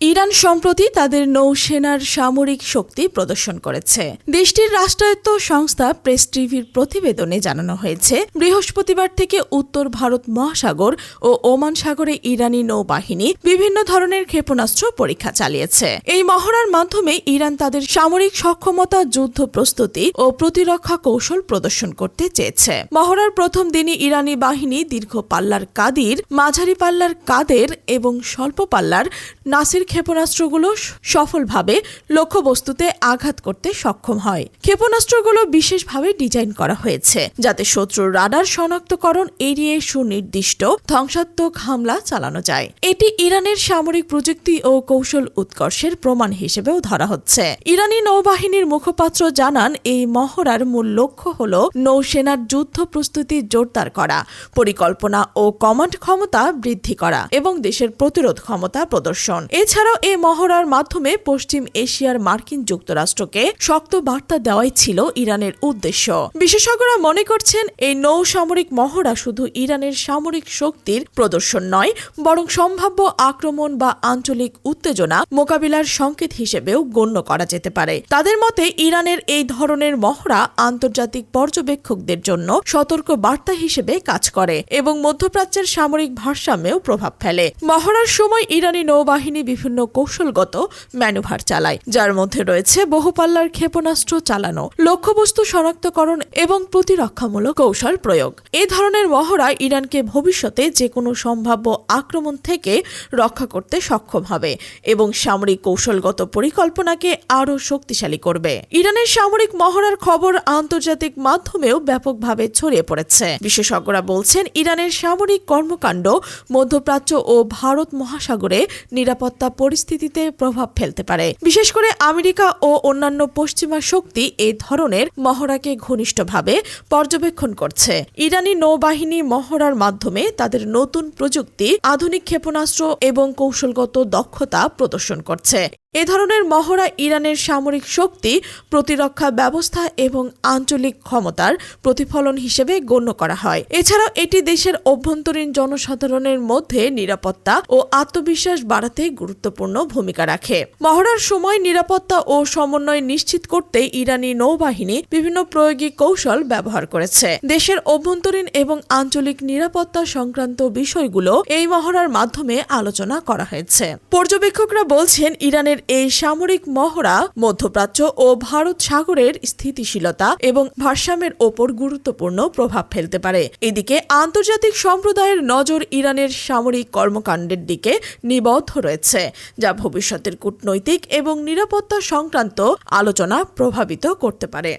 Iran সম্প্রতি তাদের নৌসেনার সামরিক শক্তি প্রদর্শন করেছে। দেশটির রাষ্ট্রায়ত্ত সংস্থা প্রেস টিভির প্রতিবেদনে জানানো হয়েছে, বৃহস্পতিবার থেকে উত্তর ভারত মহাসাগর ও ওমান সাগরে ইরানি নৌবাহিনী বিভিন্ন ধরনের ক্ষেপণাস্ত্র পরীক্ষা চালিয়েছে। এই মহড়ার মাধ্যমে ইরান তাদের সামরিক সক্ষমতা, যুদ্ধ প্রস্তুতি ও প্রতিরক্ষা কৌশল প্রদর্শন করতে চেয়েছে। মহড়ার প্রথম দিনই ইরানি বাহিনী দীর্ঘ পাল্লার কাদির, মাঝারি পাল্লার কাদের এবং স্বল্প পাল্লার নাসির ক্ষেপণাস্ত্রগুলো সফলভাবে লক্ষ্যবস্তুতে আঘাত করতে সক্ষম হয়। ক্ষেপণাস্ত্রগুলো বিশেষভাবে ডিজাইন করা হয়েছে, যাতে শত্রুর রাডার শনাক্তকরণ এড়িয়ে সুনির্দিষ্ট ধ্বংসাত্মক হামলা চালানো যায়। এটি ইরানের সামরিক প্রযুক্তি ও কৌশল উৎকর্ষের প্রমাণ হিসেবেও ধরা হচ্ছে। ইরানি নৌবাহিনীর মুখপাত্র জানান, এই মহড়ার মূল লক্ষ্য হল নৌসেনার যুদ্ধ প্রস্তুতি জোরদার করা, পরিকল্পনা ও কমান্ড ক্ষমতা বৃদ্ধি করা এবং দেশের প্রতিরোধ ক্ষমতা প্রদর্শন। এছাড়াও এই মহড়ার মাধ্যমে পশ্চিম এশিয়ার মার্কিন যুক্তরাষ্ট্রকে শক্ত বার্তা দেওয়াই ছিল ইরানের উদ্দেশ্য। বিশেষজ্ঞরা মনে করছেন, এই নৌ সামরিক মহড়া শুধু ইরানের সামরিক শক্তির প্রদর্শন নয়, বরং সম্ভাব্য আক্রমণ বা আঞ্চলিক উত্তেজনা মোকাবিলার সংকেত হিসেবেও গণ্য করা যেতে পারে। তাদের মতে, ইরানের এই ধরনের মহড়া আন্তর্জাতিক পর্যবেক্ষকদের জন্য সতর্ক বার্তা হিসেবে কাজ করে এবং মধ্যপ্রাচ্যের সামরিক ভারসাম্যেও প্রভাব ফেলে। মহড়ার সময় ইরানি নৌবাহিনী বিভিন্ন কৌশলগত ম্যানুভার চালায়, যার মধ্যে রয়েছে বহুপাল্লার ক্ষেপণাস্ত্র চালানো, লক্ষ্যবস্তু শনাক্তকরণ এবং প্রতিরক্ষামূলক কৌশল প্রয়োগ। এ ধরনের মহড়া ইরানকে ভবিষ্যতে যে কোনো সম্ভাব্য আক্রমণ থেকে রক্ষা করতে সক্ষম হবে এবং সামরিক কৌশলগত পরিকল্পনাকে আরও শক্তিশালী করবে। ইরানের সামরিক মহড়ার খবর আন্তর্জাতিক মাধ্যমেও ব্যাপকভাবে ছড়িয়ে পড়েছে। বিশেষজ্ঞরা বলছেন, ইরানের সামরিক কর্মকাণ্ড মধ্যপ্রাচ্য ও ভারত মহাসাগরে নিরাপত্তা পরিস্থিতিতে প্রভাব ফেলতে পারে। বিশেষ করে আমেরিকা ও অন্যান্য পশ্চিমা শক্তি এই ধরনের মহড়াকে ঘনিষ্ঠভাবে পর্যবেক্ষণ করছে। ইরানি নৌবাহিনী মহড়ার মাধ্যমে তাদের নতুন প্রযুক্তি, আধুনিক ক্ষেপণাস্ত্র এবং কৌশলগত দক্ষতা প্রদর্শন করছে। এ ধরনের মহড়া ইরানের সামরিক শক্তি, প্রতিরক্ষা ব্যবস্থা এবং আঞ্চলিক ক্ষমতার প্রতিফলন হিসেবে গণ্য করা হয়। এছাড়াও এটি দেশের অভ্যন্তরীণ জনসাধারণের মধ্যে নিরাপত্তা ও আত্মবিশ্বাস বাড়াতে গুরুত্বপূর্ণ ভূমিকা রাখে। মহড়ার সময় নিরাপত্তা ও সমন্বয় নিশ্চিত করতে ইরানি নৌবাহিনী বিভিন্ন প্রয়োগিক কৌশল ব্যবহার করেছে। দেশের অভ্যন্তরীণ এবং আঞ্চলিক নিরাপত্তা সংক্রান্ত বিষয়গুলো এই মহড়ার মাধ্যমে আলোচনা করা হয়েছে। পর্যবেক্ষকরা বলছেন, ইরানের এই সামরিক মহড়া মধ্যপ্রাচ্য ও ভারত সাগরের স্থিতিশীলতা এবং ভারসাম্যের ওপর গুরুত্বপূর্ণ প্রভাব ফেলতে পারে। এদিকে আন্তর্জাতিক সম্প্রদায়ের নজর ইরানের সামরিক কর্মকাণ্ডের দিকে নিবদ্ধ রয়েছে, যা ভবিষ্যতের কূটনৈতিক এবং নিরাপত্তা সংক্রান্ত আলোচনা প্রভাবিত করতে পারে।